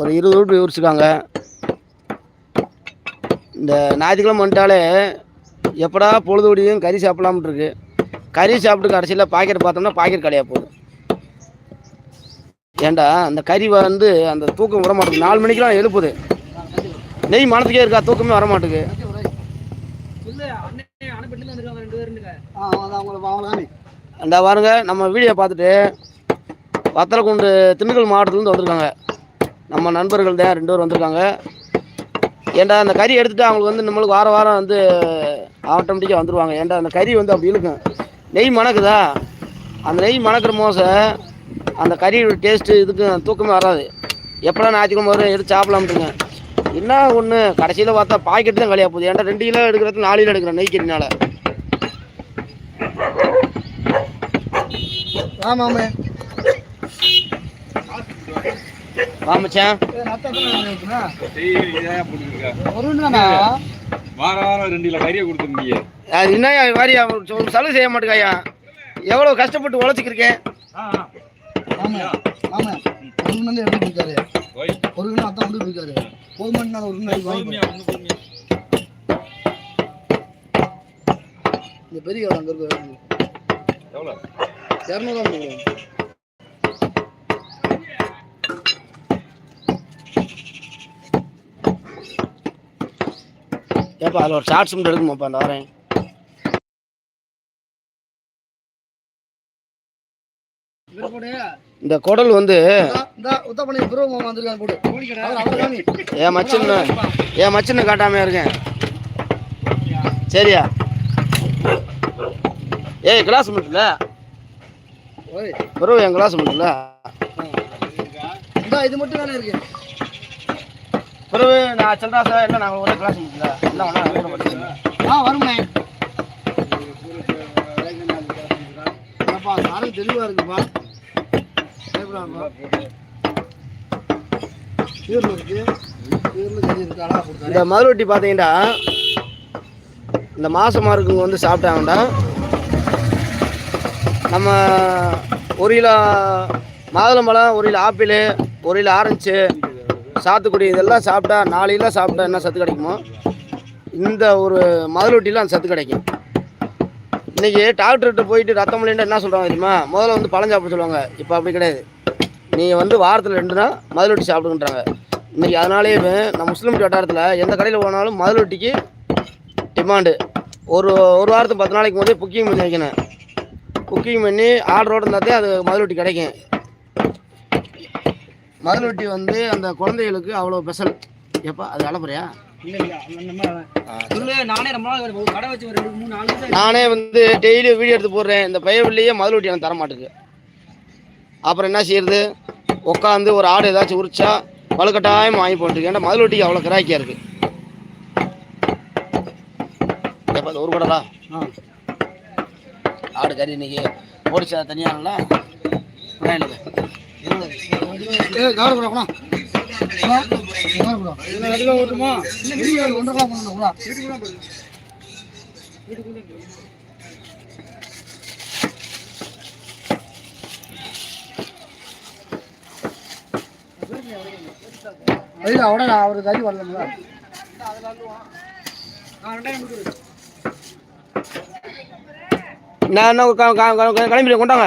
ஒரு இருபது வீட்டு உரிச்சிருக்காங்க இந்த ஞாயிற்றுக்கிழமை வந்துட்டாலே எப்படா பொழுது விடியும் கறி சாப்பிடலாம்னு இருக்கு. கறி சாப்பிட்டு கடைசியில் பாக்கெட் பார்த்தோம்னா பாக்கெட் கடையாக போகுது. ஏன்டா அந்த கறி வந்து அந்த தூக்கம் விட மாட்டேங்குது. நாலு மணிக்கெலாம் எழுப்புது. நெய் மனத்துக்கே இருக்கா? தூக்கமே வர மாட்டேங்குது. அந்த பாருங்க நம்ம வீடியோ பார்த்துட்டு வத்தலக்குண்டு திண்டுக்கல் மாவட்டத்துலேருந்து வந்திருக்காங்க. நம்ம நண்பர்கள் தான் ரெண்டு பேர் வந்திருக்காங்க. ஏன்டா அந்த கறி எடுத்துகிட்டு அவங்களுக்கு வந்து நம்மளுக்கு வாரம் வாரம் வந்து ஆட்டோமேட்டிக்காக வந்துடுவாங்க ஏன்டா அந்த கறி வந்து அப்படி இழுக்கும். நெய் மணக்குதா? அந்த நெய் மணக்கிற மோச அந்த கறியோட டேஸ்ட்டு இதுக்கு தூக்கமே வராது. எப்படா ஞாயிற்றுக்கிழமை வரும் எடுத்து சாப்பிடலாம்ட்டுங்க. என்ன ஒன்று கடைசியில் பார்த்தா பாக்கெட் தான் கழியாக போகுது. ஏன்டா ரெண்டு கிலோ எடுக்கிறது நாலு கிலோ எடுக்கிறேன் நெய் கறினால. ஆமாமே. வாமச்சான் வாரம் வாரம் ரெண்டு கிலோ கறியை கொடுத்துருந்தீங்க அது என்ன வாரி ஒரு சலுகை செய்ய மாட்டேங்கையா எவ்வளோ கஷ்டப்பட்டு உழைச்சிக்கிருக்கேன். ஆமா ஆமா ஒரு கிலோ அத்தான் வந்து இருக்காரு? ஒரு மணி நேரம் ஒரு மணி வாங்கி. இந்த பெரிய அங்கே இருக்கு. எவ்வளோ இரநூறுவா ஏப்பா அதில் ஒரு ஷார்ட்ஸ் மட்டும் எடுக்குமாப்பா அந்த வரேன் இந்த குடல் வந்து என் மச்சின்னு என் மச்சின்னு காட்டாம இருக்கேன். சரியா? ஏய் கிளாஸ் மட்டும்ல ஓய். ப்ரோ என் கிளாஸ் மட்டும்ல இது மட்டும் தானே இருக்கு. பிறகு நான் சொல்றா சார் இல்லை நாங்கள் ஒரே கிளாஸ் மட்டும்ல இல்லை ஒன்றா கூட படிச்சுக்கோங்க ஆ வருமே அப்பா சாரம் தெளிவா இருக்குப்பா. இந்த மதுரொட்டி பார்த்தீங்கன்னா இந்த மாசமாக இருக்குங்க வந்து சாப்பிட்டாங்கடா. நம்ம ஒரு கிலோ மாதுளம்பழம் ஒரு கிலோ ஆப்பிள் ஒரு கிலோ ஆரஞ்சு சாத்துக்குடி இதெல்லாம் சாப்பிட்டா நாளையெல்லாம் சாப்பிட்டா என்ன சத்து கிடைக்குமோ? இந்த ஒரு மதுரொட்டியில் அந்த சத்து கிடைக்கும். இன்றைக்கி டாக்டர்கிட்ட போயிட்டு ரத்தம் இல்லைன்னா என்ன சொல்கிறாங்க தெரியுமா? முதல்ல வந்து பழம் சாப்பிட சொல்லுவாங்க. இப்போ அப்படி கிடையாது. நீங்கள் வந்து வாரத்தில் ரெண்டு நாள் மதுரொட்டி சாப்பிடுங்கன்றாங்க. இன்றைக்கி அதனாலேயே நம்ம முஸ்லீம் வட்டாரத்தில் எந்த கடையில் போனாலும் மதுரொட்டிக்கு டிமாண்டு ஒரு ஒரு வாரத்துக்கு பத்து நாளைக்கு முதலே புக்கிங் பண்ணி வைக்கணும். குக்கிங் பண்ணி ஆர்டரோடு இருந்தால் தான் அது மதுரொட்டி கிடைக்கும். மதுரொட்டி வந்து அந்த குழந்தைகளுக்கு அவ்வளோ ஸ்பெஷல் எப்பா அது அளப்புறையா நானே வந்து டெய்லி வீடியோ எடுத்து போடுறேன். இந்த பையவில்லையே மதுரொட்டி எனக்கு தர மாட்டேங்குது அப்புறம் என்ன செய்யறது? உட்காந்து ஒரு ஆடு ஏதாச்சும் உரிச்சா வலுக்கட்டாயம் வாங்கி போட்டுருக்கு ஏன்னா மதுரொட்டிக்கு அவ்வளோ கிராக்கியாக இருக்குது எப்போ ஒரு கடலா ஆடு கறி இன்னைக்கு ஓடிச்சா போனா கவலைப்பட ஓட்டுமா ஒன்றரை பண்ணணும் இல்ல அவட அவரு கறி வரலங்களா நான் என்ன கிளம்பி கொண்டாங்க.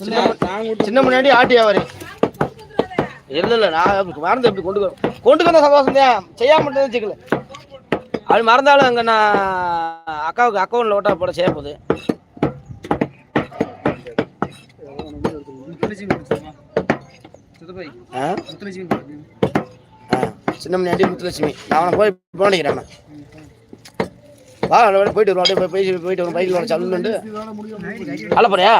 சின்ன முன்னாடி ஆண்டி வியாபாரி. இல்லை இல்லை நான் மறந்து எப்படி கொண்டு கொண்டு வந்த சந்தோஷம் செய்யாம மட்டும் வச்சுக்கல. அது மறந்தாலும் அங்கே நான் அக்காவுக்கு அக்கௌண்ட்டில் ஓட்டா போட செய்ய போகுது. சித்தப்பாய் ஆ முத்துலட்சுமி. நான் அவனை போய் போனிக்கிறேன் வா போயிட்டு வருவோம். அப்படியே போய் போய் போயிட்டு வரும் பைக்கில் வர சல்லுண்டு இதோட முடியும் அள்ள போறியா